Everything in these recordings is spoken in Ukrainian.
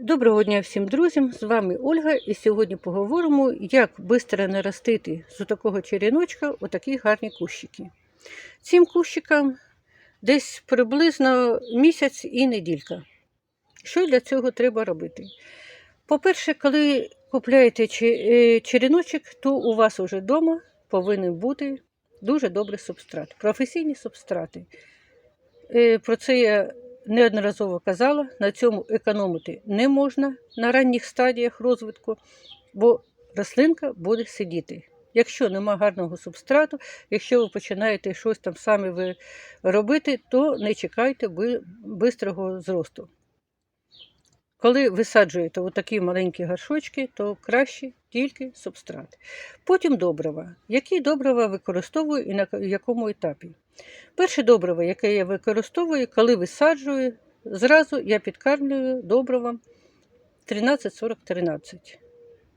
Доброго дня всім друзям! З вами Ольга, і сьогодні поговоримо, як швидко наростити з такого черіночка отакі гарні кущики. Цим кущикам десь приблизно місяць і неділька. Що для цього треба робити? По-перше, коли купляєте е, черіночок, то у вас уже вдома повинен бути дуже добрий субстрат, професійні субстрати. Е, Про це я неодноразово казала, на цьому економити не можна на ранніх стадіях розвитку, бо рослинка буде сидіти. Якщо нема гарного субстрату, якщо ви починаєте щось там самі робити, то не чекайте би- бистрого зросту. Коли висаджуєте отакі маленькі горшочки, то краще тільки субстрат. Потім добрива. Які добрива використовую і на якому етапі? Перше добриво, яке я використовую, коли висаджую, зразу я підкармлюю добривом 13-40-13.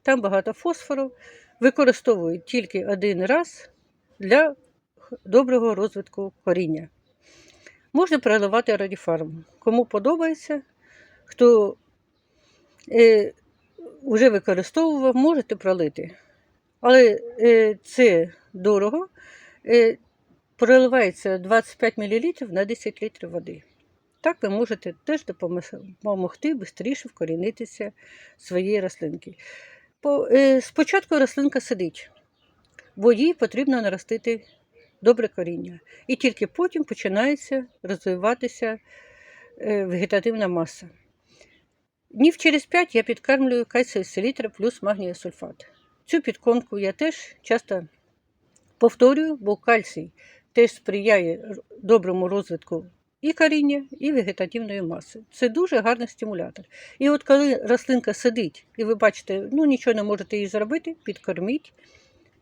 Там багато фосфору. Використовую тільки один раз для доброго розвитку коріння. Можна переливати радіфарм. Кому подобається, хто е, вже використовував, можете пролити. Але е, це дорого. Е, проливається 25 мл на 10 літрів води. Так ви можете теж допомогти швидше вкорінитися своєї рослинки. По, е, спочатку рослинка сидить, бо їй потрібно наростити добре коріння. І тільки потім починається розвиватися е, вегетативна маса. Днів через 5 я підкармлюю кальцій селітра плюс магнія сульфат. Цю підкормку я теж часто повторюю, бо кальцій теж сприяє доброму розвитку і коріння, і вегетативної маси. Це дуже гарний стимулятор. І от коли рослинка сидить, і ви бачите, ну нічого не можете їй зробити, підкорміть,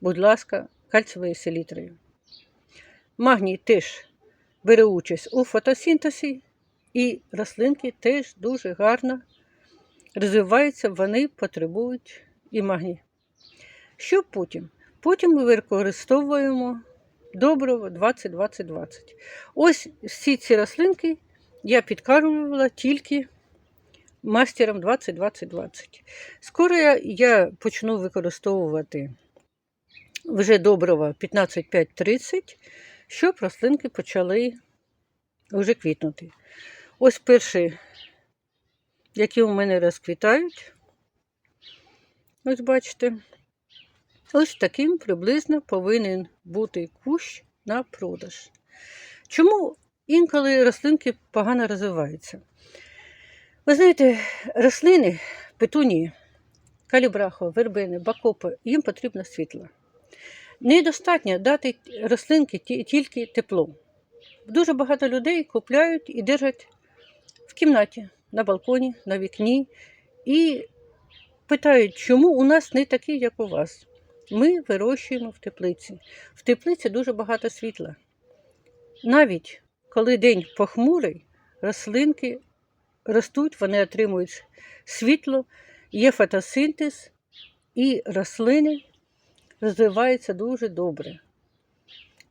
будь ласка, кальцієвою селітрою. Магній теж бере участь у фотосинтезі, і рослинки теж дуже гарно розвиваються, вони потребують і магній. Що потім? Потім ми використовуємо добриво 20-20-20. Ось всі ці рослинки я підкармлювала тільки мастером 20-20-20. Скоро я, я почну використовувати вже добриво 15-5-30, щоб рослинки почали вже квітнути. Ось перші, які у мене розквітають. Ось бачите. Ось таким приблизно повинен бути кущ на продаж. Чому інколи рослинки погано розвиваються? Ви знаєте, рослини, петунії, калібрахо, вербени, бакопи, їм потрібно світло. Недостатньо дати рослинки тільки тепло. Дуже багато людей купляють і держать в кімнаті, на балконі, на вікні і питають, чому у нас не такі, як у вас. Ми вирощуємо в теплиці. В теплиці дуже багато світла. Навіть коли день похмурий, рослинки ростуть, вони отримують світло, є фотосинтез, і рослини розвиваються дуже добре.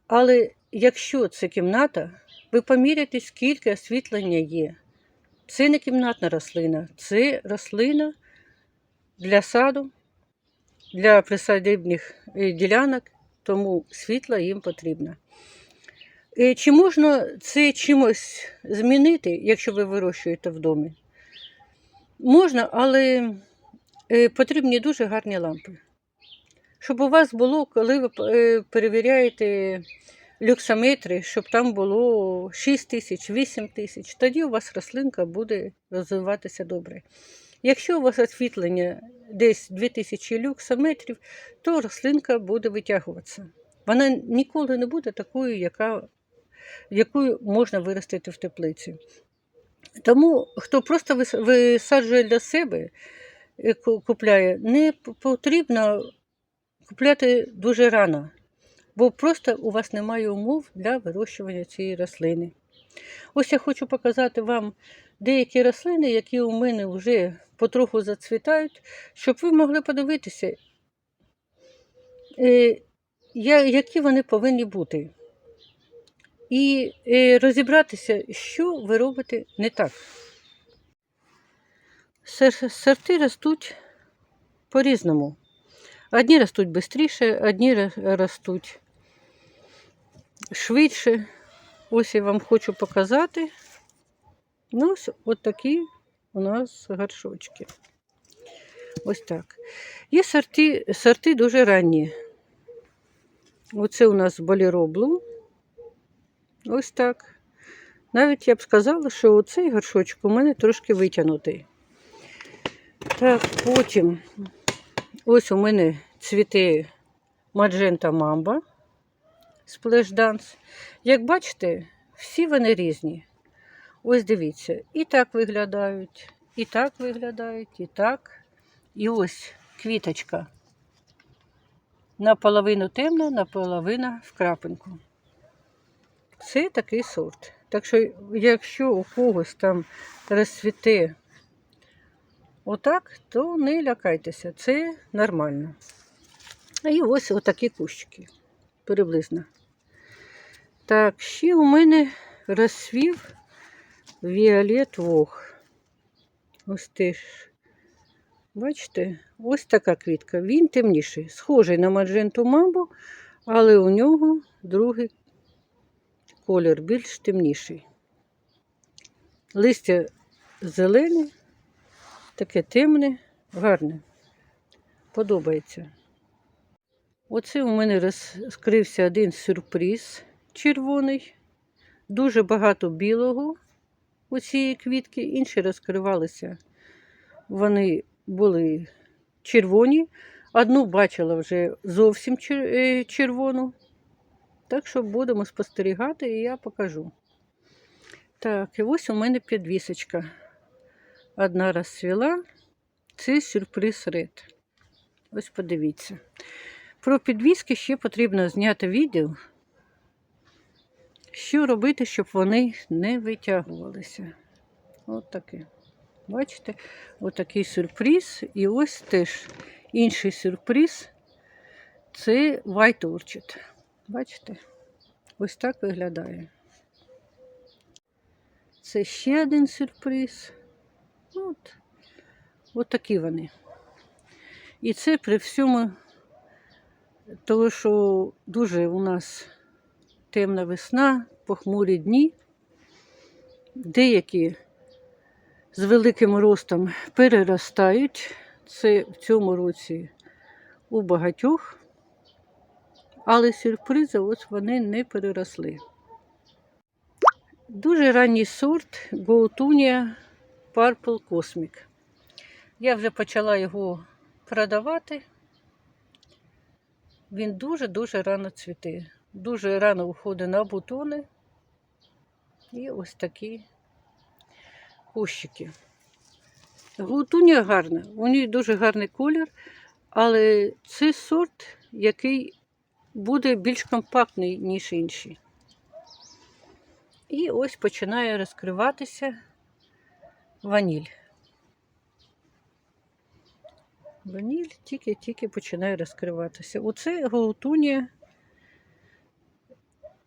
Але якщо це кімната, ви поміряєте, скільки освітлення є. Це не кімнатна рослина, це рослина для саду, для присадибних е, ділянок, тому світло їм потрібно. Е, Чи можна це чимось змінити, якщо ви вирощуєте в домі? Можна, але е, потрібні дуже гарні лампи. Щоб у вас було, коли ви перевіряєте люксометри, щоб там було 6 тисяч, 8 тисяч, тоді у вас рослинка буде розвиватися добре. Якщо у вас освітлення десь 2000 люксометрів, то рослинка буде витягуватися. Вона ніколи не буде такою, яка, яку можна виростити в теплиці. Тому хто просто висаджує для себе, е, купляє, не потрібно купляти дуже рано, бо просто у вас немає умов для вирощування цієї рослини. Ось я хочу показати вам деякі рослини, які у мене вже потроху зацвітають, щоб ви могли подивитися, е, які вони повинні бути. І е, розібратися, що ви робите не так. сорти ростуть по-різному. Одні ростуть швидше, одні ростуть швидше. Ось я вам хочу показати. Ну, ось такі у нас горшочки. Ось так. Є сорти, сорти дуже ранні. Оце у нас боліроблу. Ось так. Навіть я б сказала, що оцей горшочок у мене трошки витягнутий. Так, потім ось у мене цвіте Маджента Мамба Dance. Як бачите, всі вони різні. Ось дивіться, і так виглядають, і так виглядають, і так. І ось квіточка. Наполовину темна, наполовину в крапинку. Це такий сорт. Так що, якщо у когось там розцвіте отак, то не лякайтеся, це нормально. І ось отакі кущики приблизно. Так, ще у мене розсвів Віолет Вог. Ось теж. Бачите, ось така квітка. Він темніший, схожий на мадженту мамбу, але у нього другий колір більш темніший. Листя зелене, таке темне, гарне. Подобається. Оце у мене розкрився один сюрприз червоний. Дуже багато білого у цієї квітки, інші розкривалися. Вони були червоні. Одну бачила вже зовсім е, червону. Так що будемо спостерігати і я покажу. Так, і ось у мене підвісочка. Одна розцвіла. Це сюрприз ред. Ось подивіться. Про підвіски ще потрібно зняти відео. Що робити, щоб вони не витягувалися. От таке. Бачите? Отакий сюрприз. І ось теж інший сюрприз це White Orchid. Бачите? Ось так виглядає. Це ще один сюрприз. От, от такі вони. І це при всьому, тому що дуже у нас темна весна, похмурі дні. Деякі з великим ростом переростають. Це в цьому році у багатьох, але сюрпризи ось вони не переросли. Дуже ранній сорт Гоутуния Purple Cosmic. Я вже почала його продавати. Він дуже-дуже рано цвіте. Дуже рано виходить на бутони. І ось такі кущики. Гутуня гарна, у неї дуже гарний колір, але це сорт, який буде більш компактний, ніж інші. І ось починає розкриватися ваніль. Ваніль тільки-тільки починає розкриватися. Оце Гаутунія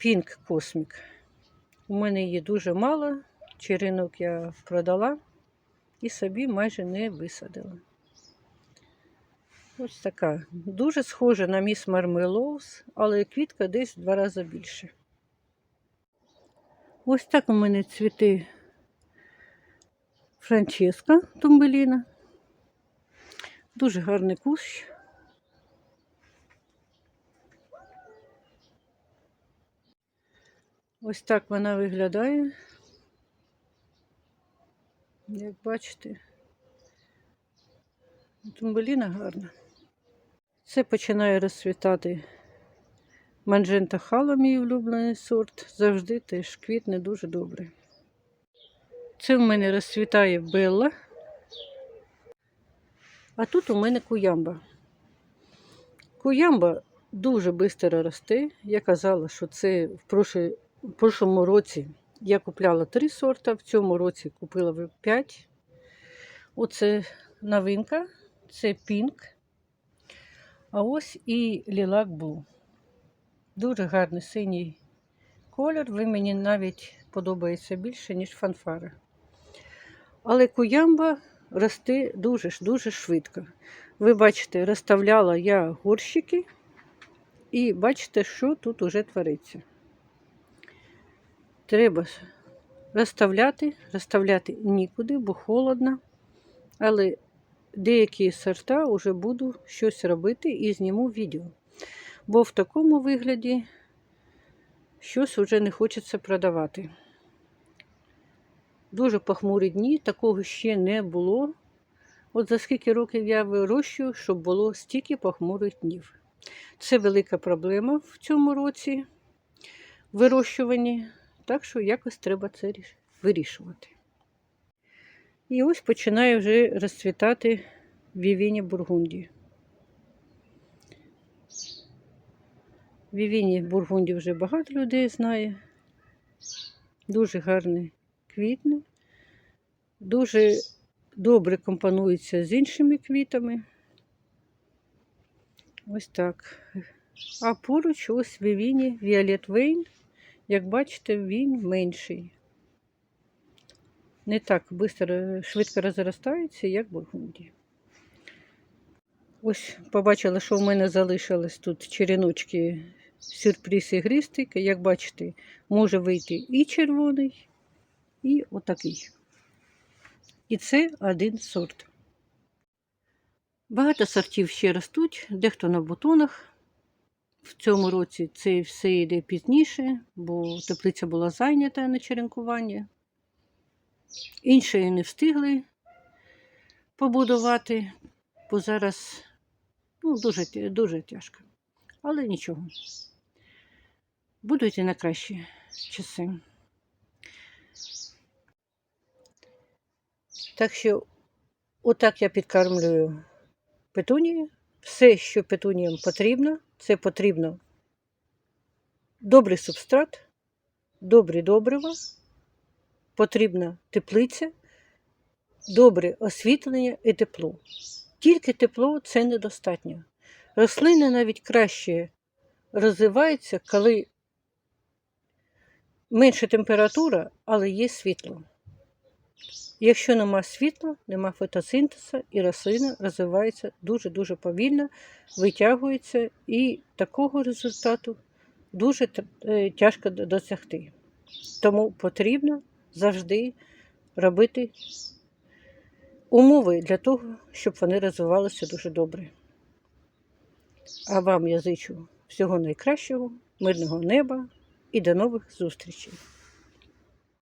Pink Cosmic. У мене її дуже мало. Черенок я продала і собі майже не висадила. Ось така. Дуже схожа на міс Мармелоус, але квітка десь в два рази більше. Ось так у мене цвіти Франческа Тумбеліна. Дуже гарний кущ. Ось так вона виглядає. Як бачите, тумбеліна гарна. Це починає розцвітати манджента хала, мій улюблений сорт. Завжди теж квітне дуже добре. Це в мене розцвітає Белла. А тут у мене куямба. Куямба дуже швидко росте. Я казала, що це в в прошлому році я купляла три сорта, в цьому році купила п'ять. Оце новинка, це пінк. А ось і лілак Блу. Дуже гарний синій колір. Ви мені навіть подобається більше, ніж фанфара. Але куямба росте дуже-дуже швидко. Ви бачите, розставляла я горщики, і бачите, що тут уже твориться. Треба розставляти, розставляти нікуди, бо холодно. Але деякі сорта вже буду щось робити і зніму відео. Бо в такому вигляді щось вже не хочеться продавати. Дуже похмурі дні, такого ще не було. От за скільки років я вирощую, щоб було стільки похмурих днів. Це велика проблема в цьому році вирощуванні, так що якось треба це вирішувати. І ось починає вже розцвітати вівіні Бургунді. Вівіні Бургунді вже багато людей знає. Дуже гарний квітне, дуже добре компонується з іншими квітами. Ось так. А поруч ось вівіні Віолет Вейн. Як бачите, він менший. Не так бистро, швидко розростається, як бургунді. Ось побачила, що в мене залишились тут череночки сюрприз ігристик. Як бачите, може вийти і червоний, і отакий. І це один сорт. Багато сортів ще ростуть, дехто на бутонах. В цьому році це все йде пізніше, бо теплиця була зайнята на черенкування. Інші не встигли побудувати, бо зараз ну, дуже, дуже тяжко. Але нічого. Будуть і на кращі часи. Так що, отак я підкармлюю петунії. Все, що петуніям потрібно, це потрібно добрий субстрат, добрі добрива, потрібна теплиця, добре освітлення і тепло. Тільки тепло це недостатньо. Рослини навіть краще розвиваються, коли менша температура, але є світло. Якщо нема світла, нема фотосинтезу, і рослина розвивається дуже-дуже повільно, витягується, і такого результату дуже е, тяжко досягти. Тому потрібно завжди робити умови для того, щоб вони розвивалися дуже добре. А вам я зичу всього найкращого, мирного неба і до нових зустрічей!